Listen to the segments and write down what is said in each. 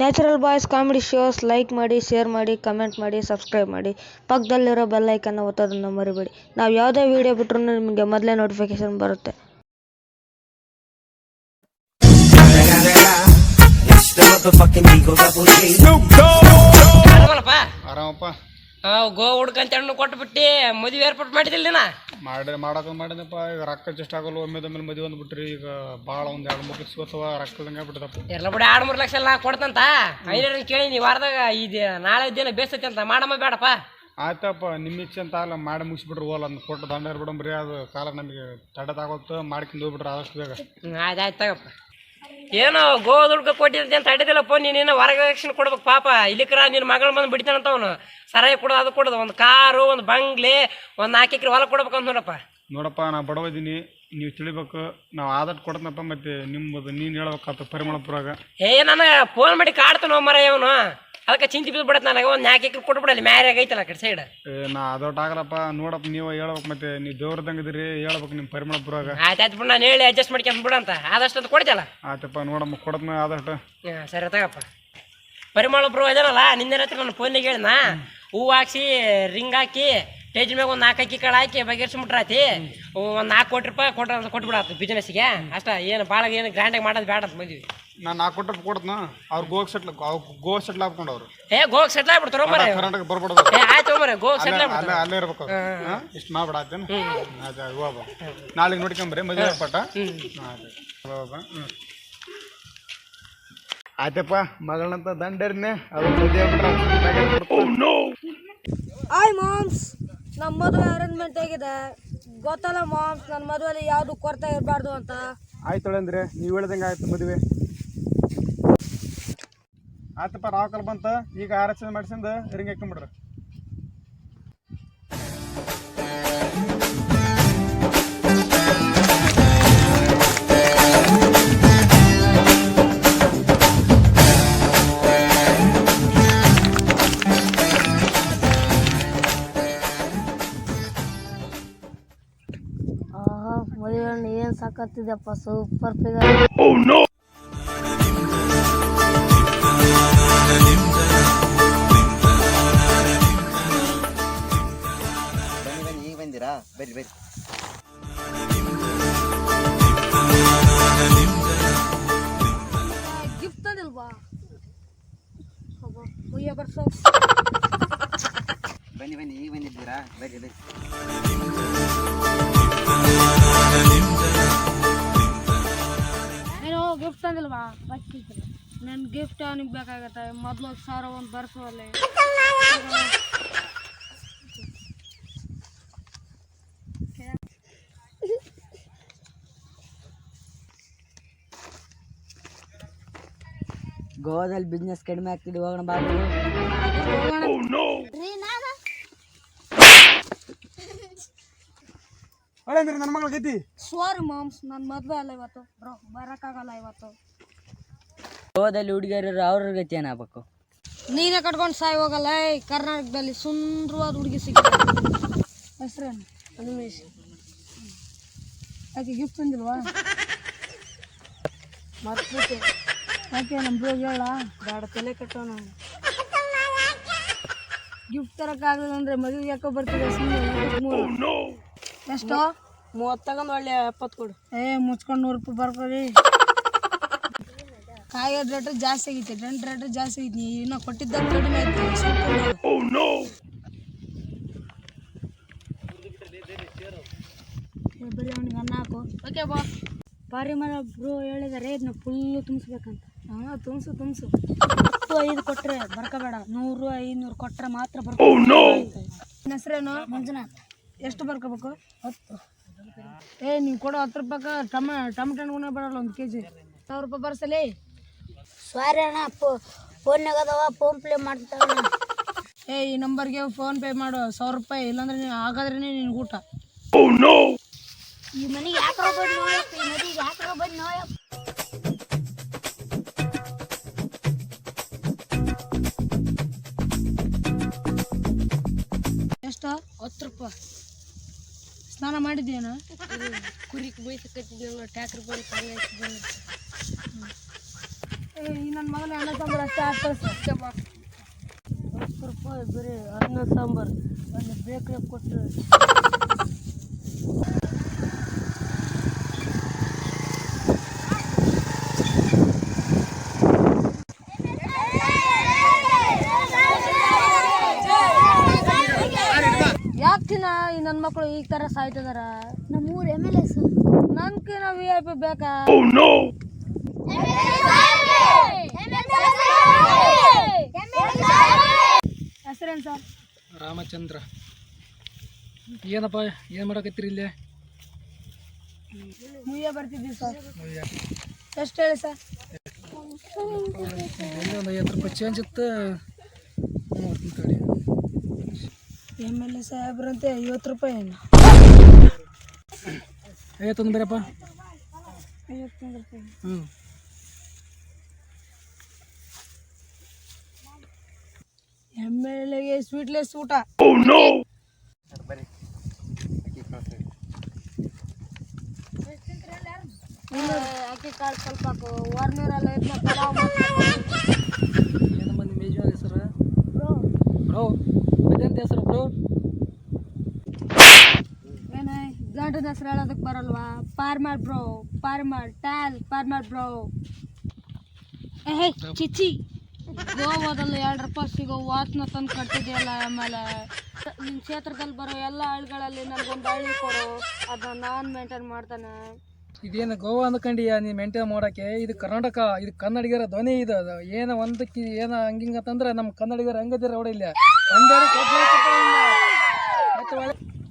Natural boys comedy shows like ಮಾಡಿ share ಮಾಡಿ comment ಮಾಡಿ ಸಬ್ಸ್ಕ್ರೈಬ್ ಮಾಡಿ. ಪಕ್ಕದಲ್ಲಿರೋ ಬೆಲ್ ಐಕನ್ನ ಒತ್ತೋದನ್ನು ಮರಿಬೇಡಿ. ನಾವು ಯಾವುದೇ ವಿಡಿಯೋ ಬಿಟ್ರೂ ನಿಮಗೆ ಮೊದಲೇ ನೋಟಿಫಿಕೇಶನ್ ಬರುತ್ತೆ. ಆರಾಮಪ್ಪ? ಗೋ ಹುಡ್ಕಂತ ಹೆಣ್ಣು ಕೊಟ್ಟು ಬಿಟ್ಟು ಮದುವೆ ಏರ್ಪಾಟ್ ಮಾಡಿದಿಲ್ಲ ಮಾಡಿ ಮಾಡಕ ಮಾಡಿದಪ್ಪ. ಈಗ ರೊಕ್ಕ ಜಸ್ಟ್ ಆಗಲ್ಲ ಒಮ್ಮೆ ಮೇಲೆ ಮದುವೆ ಅಂದ್ಬಿಟ್ರಿ. ಈಗ ಭಾಳ ಒಂದು ಎರಡು ಮೂರು ಲಕ್ಷ ಇವತ್ತು ರೊಕ್ಕದಂಗೆ ಬಿಟ್ಟದಪ್ಪ ಎಲ್ಲ ಬಿಡಿ ಎರಡು ಮೂರು ಲಕ್ಷ ಎಲ್ಲ ನಾ ಕೊಡ್ತಂತ? ಐನೂರು ಕೇಳಿ ನೀವು ವಾರದಾಗ ಇದು ನಾಳೆ ದಿನ ಬೇಸತ್ತೆ ಅಂತ. ಮಾಡಮ್ಮ ಬೇಡಪ್ಪ. ಆಯ್ತಪ್ಪ ನಿಮ್ಮ ಇಚ್ಛೆ ಅಂತ ಅಲ್ಲ ಮಾಡಿ ಮುಗಿಸ್ಬಿಟ್ರು ಹೋಲ್ ಅಂದ್ ಕೊಟ್ಟು ದಂಡ ಇರ್ಬಿಡಂಬ್ರಿ. ಅದು ಕಾಲ ನಮಗೆ ತಡದಾಗೋತ್ತು ಮಾಡ್ಕೊಂಡು ಹೋಗ್ಬಿಟ್ರೆ ಆದಷ್ಟು ಬೇಗ. ಆಯ್ತು ಆಯ್ತು ತಗಪ್ಪ. ಏನೋ ಗೋ ದುಡ್ಕ ಕೊಟ್ಟಿದ್ದೆ ಅಂತ ಅಡ್ಡಿದಿಲ್ಲಪ್ಪ ನೀನೇನು ವರದಕ್ಷಿಣೆ ಕೊಡ್ಬೇಕು ಪಾಪ. ಇಲ್ಲಿಕ್ರ ನಿನ್ನ ಮಗಳು ಬಂದು ಬಿಡ್ತಾನಂತ ಅವನು. ಸರಾಯಿ ಕೊಡೋದು ಅದು ಕೊಡೋದು ಒಂದು ಕಾರು ಒಂದು ಬಂಗ್ಲೆ ಒಂದು ನಾಲ್ಕು ಎಕರೆ ಹೊಲ ಕೊಡ್ಬೇಕು ಅಂತ ನೋಡಪ್ಪ. ನೋಡಪ್ಪ ನಾ ಬಡವಿದ್ದೀನಿ ನೀವು ತಿಳಿಬೇಕು ನಾವು ಆದಷ್ಟು ಕೊಡ್ತನಪ್ಪ ಮತ್ತೆ ನಿಮ್ಮದು ನೀನು ಹೇಳ್ಬೇಕಾಗ್ತದೆ ಪರಿಮಳಪುರಾಗ ಏ ನನಗೆ ಫೋನ್ ಮಾಡಿ ಕಾಡ್ತಾನೋ ಮರ ಇವನು ಅದಕ್ಕೆ ಚಿಂತೆ ಬಿದ್ದು ಬಿಡತ್ತೆ ನನಗೆ. ಒಂದು ನಾಲ್ಕು ಎಕರೆ ಕೊಟ್ಬಿಡಲ್ಲ ಮ್ಯಾರೇಜ್ ಐತಲ್ಲ ಆ ಕಡೆ ಸೈಡ್ ಏ ನಾ ಅದೊಟ್ಟು ಆಗಲಪ್ಪ ನೋಡಪ್ಪ ನೀವು ಹೇಳ್ಬೇಕು ಮತ್ತೆ ನೀವು ದೇವ್ರದಂಗೆ ಇದ್ರಿ ಹೇಳ್ಬೇಕು ನಿಮ್ಮ ಪರಿಮಳಪುರಾಗ ಆಯ್ತು ಆಯ್ತು ಬಿಡು ನಾನು ಹೇಳಿ ಅಡ್ಜಸ್ಟ್ ಮಾಡ್ಕೊಂತ ಬಿಡಂತ ಆದಷ್ಟು ಅದು ಕೊಡ್ತಲ್ಲ ಆಯ್ತಪ್ಪ ನೋಡಮ್ಮ ಕೊಡತ್ನ ಆದಷ್ಟು. ಹಾಂ ಸರಿ ತಗಪ್ಪ. ಪರಿಮಳ ಬ್ರೋ ಇದಾರಲ್ಲ ನಿನ್ನೆ ರಾತ್ರಿ ನನ್ನ ಫೋನಿಗೆ ಹೇಳಿದ್ನ? ಹೂ ಹಾಕ್ಸಿ ರಿಂಗ್ ಹಾಕಿ ಸ್ಟೇಜ್ ಮ್ಯಾಗ ಒಂದು ನಾಲ್ಕು ಅಕ್ಕಿ ಕಾಳು ಹಾಕಿ ಬಗೆಹರಿಸ್ಬಿಟ್ರಾತಿ. ಒಂದು ನಾಲ್ಕು ಕೋಟಿ ರೂಪಾಯಿ ಕೊಟ್ರ ಕೊಟ್ಬಿಡತ್ತೆ ಬಿಸ್ನೆಸ್ಗೆ ಅಷ್ಟ ಏನು ಭಾಳ ಏನು ಗ್ರ್ಯಾಂಡಾಗಿ ಮಾಡೋದು ಬೇಡ ಅಂತ ಮದ್ವಿ ನಾನು ನಾಲ್ಕು ಕೊಟ್ಟರು ಕೊಡ್ತನ. ಅವ್ರು ಗೋಗ್ ಸೆಟ್ಲ್ ಗೋ ಸೆಟ್ಲ್ ಹಾಕೊಂಡು ಅವ್ರು. ಏ ಗೋಗ್ ಸೆಟ್ಲ್ ಆಗ್ಬಿಡ್ತಾರ ಮರ ಕರ್ನಾಟಕ ಬರ್ಬಿಡೋದು ಏ ಆಯ್ತು ಮರ ಗೋಗ್ ಸೆಟ್ಲ್ ಅಲ್ಲೇ ಅಲ್ಲೇ ಇರ್ಬೇಕು ಅವ್ರು. ಇಷ್ಟು ಮಾಡ್ಬಿಡ ಆಯ್ತು ಹೋಗ ನಾಳೆಗೆ ನೋಡ್ಕೊಂಬ್ರಿ ಮದುವೆ ಪಟ್ಟ ಆಯ್ತಪ್ಪ ಮಗಳಂತ ದಂಡೇರಿನೇ. ಅದು ಮದುವೆ ಆಯ್ ಮಾಮ್ಸ್ ನಮ್ಮ ಮದುವೆ ಅರೇಂಜ್ಮೆಂಟ್ ಹೇಗಿದೆ? ಗೊತ್ತಲ್ಲ ಮಾಮ್ಸ್ ನನ್ನ ಮದುವೆಲಿ ಯಾವುದು ಕೊರತೆ ಇರಬಾರ್ದು ಅಂತ? ಆಯ್ತು ಅಂದ್ರೆ ನೀವು ಹೇಳ್ದಂಗೆ ಆಯ್ತು ಮದುವೆ. ಆಯ್ತಪ್ಪ ಕಲ್ ಬಂತ ಈಗ ಆರಕ್ಷಣೆ ಮಾಡಿಸಿಂದ ರಿಂಗ್ ಹಾಕೊಂಬಿಡ್ರಿ ಆಹಾ ಮದುವೆ ಏನು ಸಾಕತ್ತಿದೆಪ್ಪ ಸೂಪರ್ ಫಿಗರ್ ಬಂದಿರಾ ಬರ್ರಿ ಬರ್ರಿ ಗಿಫ್ಟ್ ತಂದಿಲ್ವಾ ಮುಯ್ಯ ಬರ್ಸೋ. ಬನ್ನಿ ಬನ್ನಿ ಈಗ ಬಂದಿದ್ದೀರಾ? ಬರ್ರಿ ಬರ್ರಿ ಏನೋ ಗಿಫ್ಟ್ ತಂದಿಲ್ವಾ? ಬರ್ತಿದ್ರು ನನ್ನ ಗಿಫ್ಟ್ ಅವನಿಗೆ ಬೇಕಾಗತ್ತೆ. ಮೊದಲು ಸಾವಿರ ಒಂದು ಬರ್ಸೋಲ್ಲಿ ಗೋವಾದಲ್ಲಿ ಬಿಸ್ನೆಸ್ ಕಡಿಮೆ ಆಗ್ತಿದೆ ಹೋಗೋಣ ಬಾಬು ಒಳ್ಳೆ ನನ್ನ ಮಗಳ ಗತಿ? ಸಾರಿ ಮಾಮ್ಸ್ ನನ್ನ ಮದುವೆ ಅಲ್ಲ ಇವತ್ತು. ಬ್ರೋ ಬರೋಕ್ಕಾಗಲ್ಲ ಇವತ್ತು. ಗೋವಾದಲ್ಲಿ ಹುಡುಗಿಯರು ಅವ್ರ ಗತಿ ಏನಾಗಬೇಕು? ನೀನೇ ಕಟ್ಕೊಂಡು ಸಾಯಿ ಹೋಗಲ್ಲ ಏಯ್ ಕರ್ನಾಟಕದಲ್ಲಿ ಸುಂದರವಾದ ಹುಡುಗಿ ಸಿಗ ಹೆಸ್ರೇನು? ಅನಿಮೇಶ್ ಯಾಕೆ ಗಿಫ್ಟ್ ತಂದಿಲ್ವಾ? ಮರ್ತ್ಬಿಟ್ಟೆ. ಯಾಕೆ ನಮ್ಮ ಬ್ರೋ ಹೇಳ? ಬೇಡ ತಲೆ ಕಟ್ಟೋಣ ಗಿಫ್ಟ್ ತರಕ್ಕಾಗಲ್ಲ ಅಂದ್ರೆ ಮದುವೆಗೆ ಯಾಕೋ ಬರ್ತಿದೆ ಸುಮ್ಮನೆ ಎಷ್ಟು? ಮೂವತ್ತು ತಗೊಂಡು ಒಳ್ಳೆ ಎಪ್ಪತ್ತು ಕೊಡು. ಏ ಮುಚ್ಕೊಂಡು ನೂರು ರೂಪಾಯಿ ಬರ್ಕೊಡಿ. ಕಾಯಿ ರೇಟ್ ಜಾಸ್ತಿ ಆಗೈತೆ ರೆಂಟ್ ರೇಟ್ ಜಾಸ್ತಿ ಆಗೈತಿ ನೀ ಇನ್ನ ಕೊಟ್ಟಿದ್ದ ಕಡಿಮೆ ನೋಡು. ಏ, ಬರೀ ಅವ್ನಿಗೆ ಅನ್ನ ಹಾಕು. ಓಕೆ ಬಾ ಪಾರಿಮಳ ಬ್ರೋ ಹೇಳಿದಾರೆ ಇದನ್ನ ಫುಲ್ಲು ತುಂಬಿಸ್ಬೇಕಂತ. ಹಾಂ ತುಂಬಿಸು ತುಂಬಿಸು. ಹತ್ತು ಐದು ಕೊಟ್ಟರೆ ಬರ್ಕೋಬೇಡ. ನೂರು ಐನೂರು ಕೊಟ್ಟರೆ ಮಾತ್ರ ಬರ್ಕೊ ನಿನ್ನ ಹೆಸ್ರೇನು? ಮಂಜುನಾಥ್ ಎಷ್ಟು ಬರ್ಕೋಬೇಕು? ಹತ್ತು. ಏ ನೀವು ಕೊಡೋ ಹತ್ತು ರೂಪಾಯಿ ಟಮ ಟಮಟ ಹಣ್ಣು ಬರಲ್ಲ ಒಂದು ಕೆ ಜಿ ಸಾವಿರ ರೂಪಾಯಿ ಬರ್ಸಲಿ? ಸಾರಿ ಅಣ್ಣ ಫೋನ್ಯಾಗ ಅದಾವ ಫೋನ್ ಪ್ಲೇ ಮಾಡ್ತಾವ ಏ ಈ ನಂಬರ್ಗೆ ಫೋನ್ ಪೇ ಮಾಡು. ಸಾವಿರ ರೂಪಾಯಿ ಇಲ್ಲಾಂದ್ರೆ ನೀನು ಹಾಗಾದ್ರೆ ನಿನ್ಗೆ ಊಟ. ಈ ಮನೆಗೆ ಯಾಕೆ ಬಂದು ನೋಯಪ್ಪ ಈ ಮನೆಗೆ ಯಾಕೆ ಬಂದು ನೋಯಪ್ಪ ಸ್ನಾನ ಮಾಡಿದ್ದೇನ? ಕುರಿಕ್ ಬೈಸಕತ್ತಿದ್ನಲ್ಲ ಟ್ಯಾಕ್ರ್ ಬಂದು ನನ್ನ ಮಗನ ಅನ್ನ ಸಾಂಬಾರು ಅಷ್ಟೇ ಹಾಕ್ತಾರೆ ಹತ್ತು ರೂಪಾಯಿ ಬರೀ ಅನ್ನ ಸಾಂಬಾರು ಅಲ್ಲಿ ಬೇಕ್ರಿ ಕೊಟ್ಟರೆ ಯಾಕಿನ ಈ ನನ್ನ ಮಕ್ಕಳು ಈ ಥರ ಸಾಯ್ತಿದಾರ. ನಮ್ಮೂರು ಎಂ ಎಲ್ ಎಸ್ ನನ್ಕಿನ ವಿ ಐ ಪಿ ಬೇಕಾ? ಹೆಸರೇನು ಸರ್? ರಾಮಚಂದ್ರ. ಏನಪ್ಪ ಏನು ಮಾಡಕತ್ತೀರಿ ಇಲ್ಲೇ? ಮುಯ್ಯ ಬರ್ತಿದ್ದೀವಿ ಸರ್. ಎಷ್ಟು ಹೇಳಿ ಸರ್? ಒಂದು ಐವತ್ತು ರೂಪಾಯಿ ಚೇಂಜ್ ಇತ್ತು. ನೋಡ್ತೀನಿ ತಡಿ. ಎಂ ಎಲ್ ಎ ಸಾಹೇಬ್ರಂತೆ ಐವತ್ತು ರೂಪಾಯಿ ಏನು? ಐವತ್ತೊಂದು ಬೇರಪ್ಪ? ಐವತ್ತೊಂದು ರೂಪಾಯಿ. ಹ್ಞೂ ಎಂ ಎಲ್ ಎಗೆ ಸ್ವೀಟ್ಲೆಸ್ ಊಟ. ಅಕ್ಕಿ ಕಾಳು ಸ್ವಲ್ಪ ಇದ್ನ ಪಲಾವ್ ಏನಮ್ಮ ನಿಮ್ಮ ಯಜಮಾನ್ ಹೆಸರು? ಬ್ರೋ. ಅದೇಂತ ಹೆಸರು ಬ್ರೋ ಏನ ಹೆಸರು ಹೇಳೋದಕ್ಕೆ ಬರಲ್ವಾ? ಪಾರ್ಮರ್ ಬ್ರೋ ಪಾರ್ಮರ್ ಟ್ಯಾಲ್ ಪಾರ್ಮರ್ ಬ್ರೋ. ಏ ಚಿಚ್ಚಿ. ಗೋವಾದಲ್ಲಿ ಎರಡು ರೂಪಾಯಿ ಸಿಗೋ ವಾತ್ನ ತಂದು ಕಟ್ಟಿದೆಯಲ್ಲ ಆಮೇಲೆ. ನಿಮ್ಮ ಕ್ಷೇತ್ರದಲ್ಲಿ ಬರೋ ಎಲ್ಲ ಹಳ್ಳಿಗಳಲ್ಲಿ ನನಗೊಂದು ಹಳ್ಳಿ ಕೊಡು. ಅದನ್ನ ನಾನು ಮೇಂಟೈನ್ ಮಾಡ್ತಾನೆ. ಇದೇನು ಗೋವಾ ಅಂದ್ಕೊಂಡಿಯ ನೀ ಮೇಂಟೈನ್ ಮಾಡೋಕ್ಕೆ? ಇದು ಕರ್ನಾಟಕ, ಇದು ಕನ್ನಡಿಗರ ಧ್ವನಿ ಇದು ಅದು. ಏನೋ ಒಂದಕ್ಕೆ ಏನೋ ಹಂಗಿಂಗ ಅಂತಂದ್ರೆ ನಮ್ಮ ಕನ್ನಡಿಗರು ಹಂಗದಿರ ಇಲ್ಲ.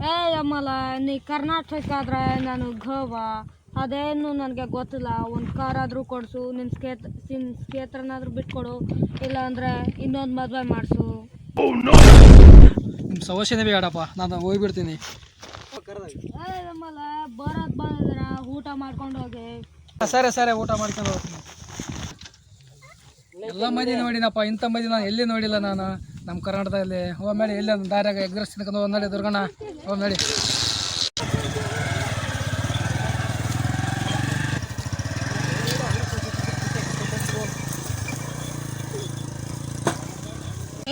ಏ ಅಮ್ಮಲ್ಲ ನೀ ಕರ್ನಾಟಕ ಆದ್ರೆ ನಾನು ಗೋವಾ ಅದೇನು ನನಗೆ ಗೊತ್ತಿಲ್ಲ. ಒಂದು ಕಾರ್ ಆದರೂ ಕೊಡಿಸು ನಿನ್ನ ಸ್ಕೇತ್ ನಿನ್ನ ಸ್ಕೇತ್ರನಾದರೂ ಬಿಟ್ಕೊಡು. ಇಲ್ಲ ಅಂದರೆ ಇನ್ನೊಂದು ಮದುವೆ ಮಾಡಿಸು. ನಿಮ್ಮ ಸಮಸ್ಯೆನೇ ಬೇಡಪ್ಪ ನಾನು ಹೋಗ್ಬಿಡ್ತೀನಿ. ಏ ಅಮ್ಮಲ್ಲ ಬರೋದು ಬಂದಿದ್ರ ಊಟ ಮಾಡ್ಕೊಂಡು ಹೋಗಿ. ಸರಿ ಸರಿ ಊಟ ಮಾಡ್ಕೊಂಡು ಹೋಗ್ತೀನಿ. ಎಲ್ಲ ಮಂದಿ ನೋಡಿನಪ್ಪ ಇಂಥ ಮಂದಿ ನಾನು ಎಲ್ಲಿ ನೋಡಿಲ್ಲ ನಾನು. ನಮ್ಮ ಕರ್ನಾಟಕದಲ್ಲಿ. ಹೋಗಿ ಮಾಡಿ ಎಲ್ಲಿ ದಾರಿಯಾಗ ಎಗ್ರೆಸ್ ತಿನ್ಕೊಂಡು ನೋಡಿ ದುರ್ಗಣ್ಣ ನೋಡಿ.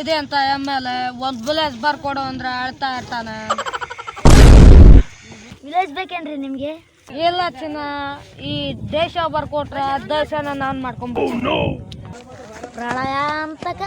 ಇದೆ ಅಂತ ಎಮ್ಮೆಲೆ ಒಂದ್ ವಿಲೇಜ್ ಬರ್ಕೊಡು ಅಂದ್ರೆ ಅಳ್ತಾ ಇರ್ತಾನ. ವಿಲೇಜ್ ಬೇಕೇನ್ರಿ ನಿಮಗೆ? ಇಲ್ಲ ಚಿನ್ನ ಈ ದೇಶ ಬರ್ಕೊಟ್ರೆ ದೇಶನ ನಾನ್ ಮಾಡ್ಕೊಂಡ್ಬಿಡ್ತೀನಿ. ಪ್ರಳಯ ಅಂತಕ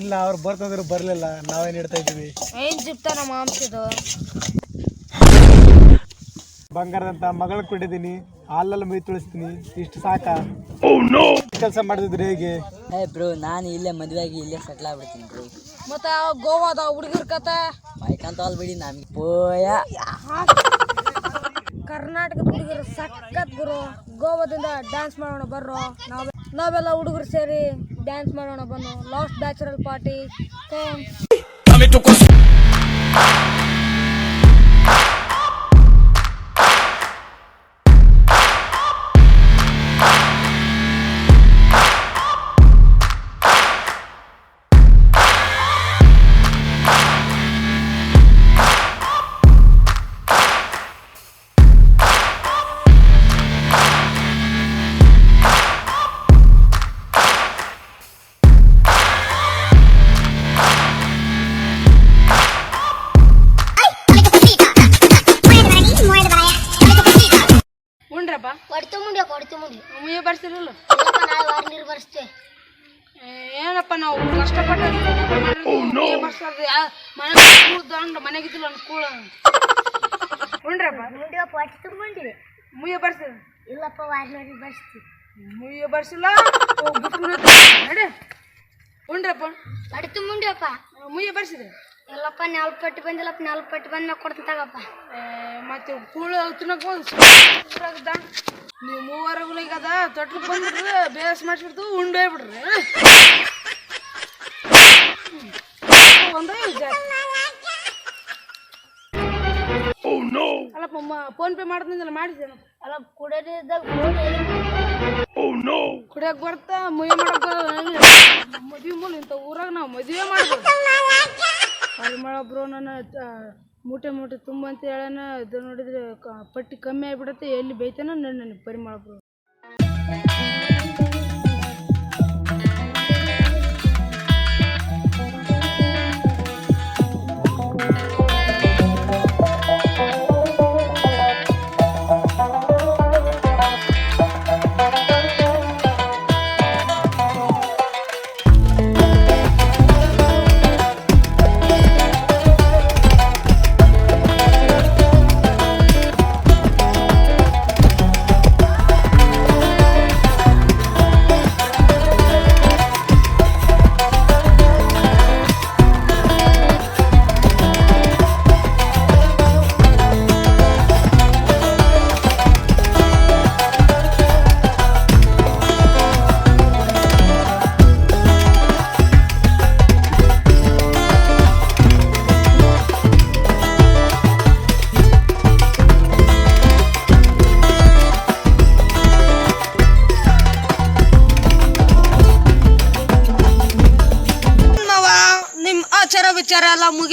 ಇಲ್ಲ ಅವ್ರು ಬರ್ತಂದ್ರೆ ಬರಲಿಲ್ಲ. ನಾವೇನ್ ಇಡ್ತಾ ಇದ್ದೀವಿ? ಏನ್ ಜಿಪ್ತಾನ ಬಂಗಾರದಂತ ಮಗಳ ಕೊಟ್ಟಿದ್ದೀನಿ ಹಾಲಲ್ಲಿ ಮೈ ತುಳಿಸ್ತೀನಿ. ಇಷ್ಟು ಸಾಕ. ಕೆಲಸ ಮಾಡಿದ್ರೆ ಹೇಗೆ? ಹೇ ಬ್ರೋ ನಾನು ಇಲ್ಲೇ ಮದುವೆಯಾಗಿ ಇಲ್ಲೇ ಸೆಟ್ಲ್ ಆಗ್ಬಿಡ್ತೀನಿ ಬ್ರೋ. ಮತ್ತೆ ಆ ಗೋವಾದ ಹುಡುಗರ ಕತೆ? ಮೈಕಂತ ಬಿಡಿ ನಮ್ಗೆ. ಪೋಯ. ಕರ್ನಾಟಕದ ಹುಡುಗರು ಸಖತ್ ಗುರು. ಗೋವಾದಿಂದ ಡ್ಯಾನ್ಸ್ ಮಾಡೋಣ ಬರ್ರೋ. ನಾವ್ ನಾವೆಲ್ಲ ಹುಡುಗರು ಸೇರಿ. ಡ್ಯಾನ್ಸ್ ಮಾಡೋಣ ಬನ್ನು. ಲಾಸ್ಟ್ ಬ್ಯಾಚುರಲ್ ಪಾರ್ಟಿ ಏನಪ್ಪ ನಾವು ಕಷ್ಟಪಟ್ಟು ಮನೆ ದಂಡ ಮನೆಗಿದ್ದಿಲ್ಲ ಅನ್ಕೂಳ. ಉಂಡ್ರಪ್ಪ ಮುಂದೆ ಕೊಟ್ಟು ತುಂಬಿದೆ ಮುಯ್ಯ ಬರ್ಸಿರ ಇಲ್ಲಪ್ಪ ವಾರ ಬರ್ಸ್ತಿ ಮುಯ್ಯ ಬರ್ಸಿಲ್ಲ. ನಡೆ. ಉಂಡ್ರಪ್ಪ. ಅಡಿತು ಮುಂಡಿಯಪ್ಪ. ಮುಯ್ಯ ಬರ್ಸಿದ್ರೆ ಎಲ್ಲಪ್ಪ ನಾಲ್ಕು ಪಟ್ಟಿ ಬಂದಿಲ್ಲಪ್ಪ ನಾಲ್ಕು ಪಟ್ಟಿ ಬಂದ ನಾವು ಕೊಡ್ತೀನಿ ತಗಪ್ಪ. ಮತ್ತೆ ಕೂಳು ತಿನ್ನಕ್ ನೀವು ಮೂವರಗಳಿಗೆ ಅದ ತೊಟ್ಲು ಬಂದ್ಬಿಟ್ರೆ ಬೇಸ್ ಮಾಡಿಸ್ಬಿಡ್ತು ಉಂಡು ಅಲ್ಲಪ್ಪ ಫೋನ್ ಪೇ ಮಾಡ್ತಿದ್ದಲ್ಲ ಮಾಡಿದ್ದೇನೆ? ಅಲ್ಲ ಕುಡಿಯೋದಾಗ ಕುಡಿಯಕ್ ಬರ್ತಾ ಮದುವೆ ಮಾಡಕ್ ಮದ್ವೆ ಮೂಲ ಇಂಥ ಊರಾಗ ನಾವು ಮದುವೆ ಮಾಡ್ಬೋದು. ಪರಿಮಳ ಬ್ರೋ ನನ್ನ ಮೂಟೆ ಮೂಟೆ ತುಂಬ ಅಂತ ಹೇಳೋಣ ಇದು ನೋಡಿದ್ರೆ ಕ- ಪಟ್ಟಿ ಕಮ್ಮಿ ಆಗ್ಬಿಡತ್ತೆ ಎಲ್ಲಿ ಬೈತಾನೋ ನನ್ನ ನನಗೆ ಪರಿಮಳ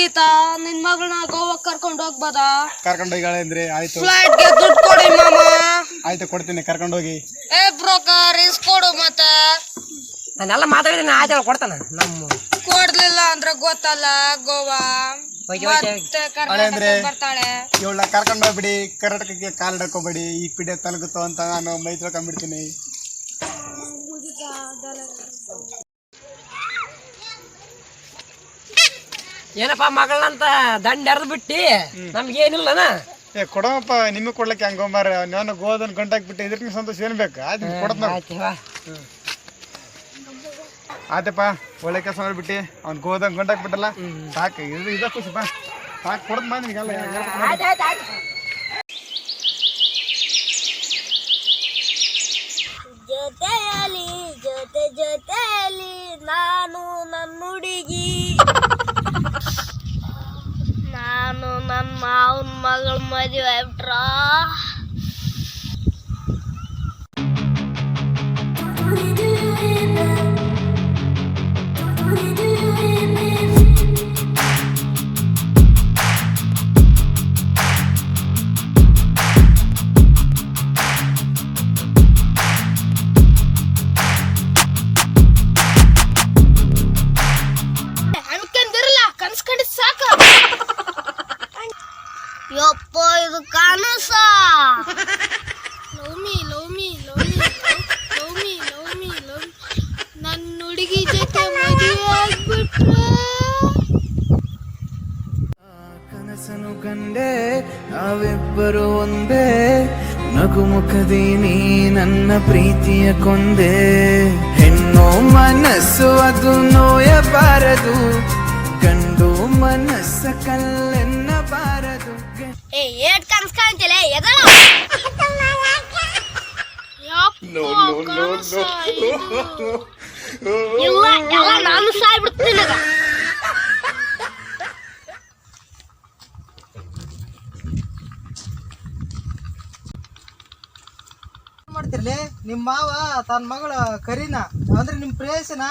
ಮುಗೀತಾ ನಿನ್ ಮಗಳನ್ನ ಗೋವಾ ಕರ್ಕೊಂಡು ಹೋಗ್ಬೋದಾ? ಕರ್ಕೊಂಡೋಗಿ ಅಂದ್ರೆ ಆಯ್ತು. ಫ್ಲೈಟ್ಗೆ ದುಡ್ಡು ಕೊಡಿ ಮಾಮ. ಆಯ್ತು ಕೊಡ್ತೀನಿ ಕರ್ಕೊಂಡೋಗಿ ಏ ಬ್ರೋಕರ್ ಇಸ್ಕೊಡು ಮತ್ತೆ. ನಾನೆಲ್ಲ ಮಾತಾಡಿದ್ರೆ ಆಯ್ತು ಕೊಡ್ತಾನ. ನಮ್ಮ ಕೊಡ್ಲಿಲ್ಲ ಅಂದ್ರೆ ಗೊತ್ತಲ್ಲ ಗೋವಾ. ಹೋಗಿ ಹೋಗಿ ಮತ್ತೆ ಅಂದ್ರೆ ಕರ್ನಾಟಕ ಬರ್ತಾಳೆ. ಇವಳನ್ನ ಕರ್ಕೊಂಡೋಗ್ಬಿಡಿ ಕರ್ನಾಟಕಕ್ಕೆ ಕಾಲ್ ಹಾಕೋಬೇಡಿ ಈ ಪಿಡೆ ತಲುಗುತ್ತೋ ಅಂತ ನಾನು ಮೈ ತೊಳ್ಕೊಂಡ್ಬಿಡ್ತೀನಿ. ಏನಪ್ಪ ಮಗಳಂತ ದಂಡ ಎರ್ದು ಬಿಟ್ಟಿ? ನಮ್ಗೇನಿಲ್ಲನ? ಏ ಕೊಡೋಪ್ಪ ನಿಮಗೆ ಕೊಡ್ಲಿಕ್ಕೆ ಹಂಗೊಂಬಾರ ನಾನು ಗೋದನ್ ಗಂಟಾಕ್ಬಿಟ್ಟು ಇದ್ರಿಗೆ ಸಂತೋಷ ಏನ್ ಬೇಕು? ಆಯ್ತು ಕೊಡತ್ ನಾವು ಆಯ್ತು ಆಯ್ತಪ್ಪ ಒಳ್ಳೆ ಕೆಲಸ ಮಾಡ್ಬಿಟ್ಟು. ಅವ್ನು ಗಂಟಾಕ್ ಬಿಟ್ಟಲ್ಲ. ಸಾಕು ಇದು ಇದ ಖುಷಿಪ್ಪ ಬಾ ಸಾಕು ಕೊಡದ್ ಬಾ. ನಿನಗೆಲ್ಲ ಜೊತೆಯಲ್ಲಿ ಜೊತೆ ಜೊತೆಯಲ್ಲಿ ನಾನು ನನ್ನ ಹುಡುಗಿ. ನಾನು ನನ್ನ ಮಾವನ ಮಗಳ ಮದುವೆ ಆಗ್ಬಿಟ್ರ ಇದು ಕನಸ? Love love me love love me love me ನನ್ನ ಹುಡುಗಿ ಜೊತೆ ಮದುವೆ ಆಗ್ಬಿಟ್ರೆ? ಕನಸನು ಕಂಡೆ, ನಾವಿಬ್ಬರು ಒಂದೇ. ನಗುಮುಖದಿ ನೀ ನನ್ನ ಪ್ರೀತಿಯ ಕೊಂದೆ. ಹೆಣ್ಣು ಮನಸ್ಸು ಅದು ನೋಯಬಾರದು. ಗಂಡು ಮನಸ್ಸ ಕಲ್ಲೆನ್ನಬಾರದು ಇಲ್ಲ, ಎಲ್ಲ ನಾನು ಬಿಡ್ತೀನಿ ಮಾವ ತನ್ನ ಮಗಳ ಕರಿನ? ಅಂದ್ರೆ ನಿಮ್ಮ ಪ್ರೇಯಸಿನ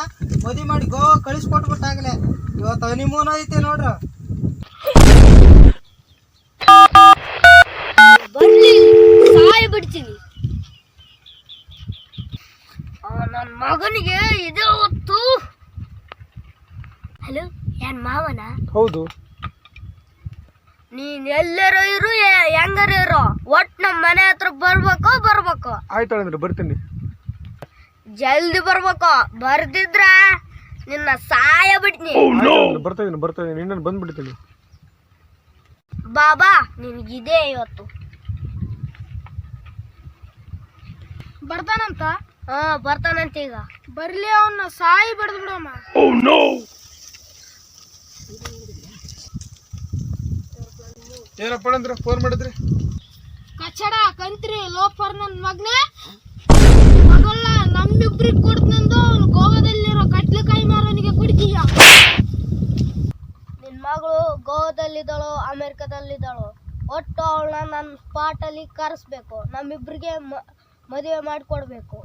ಮದಿ ಮಾಡಿ ಗೋವಾ ಕಳಿಸ್ಕೊಟ್ಬಿಟ್ಟಾಗಲೇ. ಇವತ್ತು ಹನಿಮೂನ್ ಐತಿ ನೋಡ್ರ. ಹೌದು. ನೀನ್ ಎಲ್ಲರ ಇರು ಎ- ಹೆಂಗಾರ ಇರೋ. ಒಟ್ ನಮ್ ಮನೆ ಹತ್ರ ಬರ್ಬೇಕು ಬರ್ಬೇಕು. ಆಯ್ತು ಅಂದ್ರೆ ಬರ್ತೀನಿ. ಜಲ್ದಿ ಬರ್ಬೇಕು. ಬರ್ದಿದ್ರ ನಿನ್ನ ಸಾಯ ಬಿಡ್ತೀನಿ ಬರ್ತಾ ಇದೀನಿ ಬರ್ತಾ ನಿನ್ನ ಇನ್ನೇನು ಬಂದ್ಬಿಡ್ತೀನಿ. ಬಾಬಾ ನಿನ್ಗಿದೆ ಇವತ್ತು. ಬರ್ತಾನಂತ? ಹಾ ಬರ್ತಾನಂತ ಈಗ ಬರ್ಲಿ ಅವನ್ನ ಸಾಯಿ ಬಿಡದು ಬಿಡಮ್ಮ ಏನಪ್ಪ ಅಂದ್ರೆ? ಫೋನ್ ಮಾಡಿದ್ರಿ? ಕಚಡ ಕಂತ್ರಿ ಲೋಫರ್ ನನ್ ಮಗ್ನೇ. ಮಗಲ್ಲ ನಮ್ಮಿಬ್ರಿಗೆ ಕೊಡ್ತಂದು ಅವ್ನು ಗೋವಾದಲ್ಲಿರೋ ಕಟ್ಲೆಕಾಯಿ ಮಾರೋನಿಗೆ ಕೊಡ್ತೀಯ? ನಿನ್ ಮಗಳು ಗೋವಾದಲ್ಲಿದ್ದಾಳು ಅಮೆರಿಕದಲ್ಲಿದ್ದಾಳು ಒಟ್ಟು ಅವಳನ್ನ ನನ್ನ ಸ್ಪಾಟಲ್ಲಿ ಕರೆಸ್ಬೇಕು. ನಮ್ಮಿಬ್ರಿಗೆ ಮ- ಮದುವೆ ಮಾಡಿಕೊಡ್ಬೇಕು.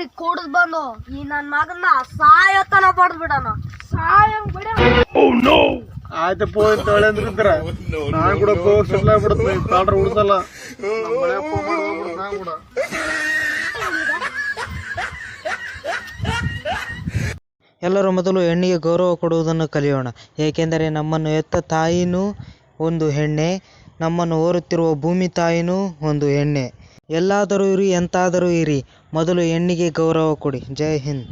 ರಾತ್ರಿ ಕೂಡದ್ ಬಂದು ಈ ನನ್ನ ಮಗನ ಸಾಯತನ ಬಡ್ದು ಬಿಡಣ ಸಾಯಂಗ್ ಬಿಡ ಆಯ್ತಪ್ಪ ಅಂತ ಹೇಳಿದ್ರ ನಾನು ಕೂಡ ಸೆಟ್ಲ್ ಆಗ್ಬಿಡುತ್ತೆ ತಾಡ್ರ ಉಳಿಸಲ್ಲ. ಮಾಡಿ ಹೋಗ್ಬಿಡ್ತು ಕೂಡ. ಎಲ್ಲರೂ ಮೊದಲು ಹೆಣ್ಣಿಗೆ ಗೌರವ ಕೊಡುವುದನ್ನು ಕಲಿಯೋಣ. ಏಕೆಂದರೆ ನಮ್ಮನ್ನು ಎತ್ತ ತಾಯಿನೂ ಒಂದು ಹೆಣ್ಣೆ ನಮ್ಮನ್ನು ಓರುತ್ತಿರುವ ಭೂಮಿ ತಾಯಿನೂ ಒಂದು ಹೆಣ್ಣೆ. ಎಲ್ಲಾದರೂ ಇರಿ ಎಂತಾದರೂ ಇರಿ. ಮೊದಲು ಹೆಣ್ಣಿಗೆ ಗೌರವ ಕೊಡಿ. ಜೈ ಹಿಂದ್.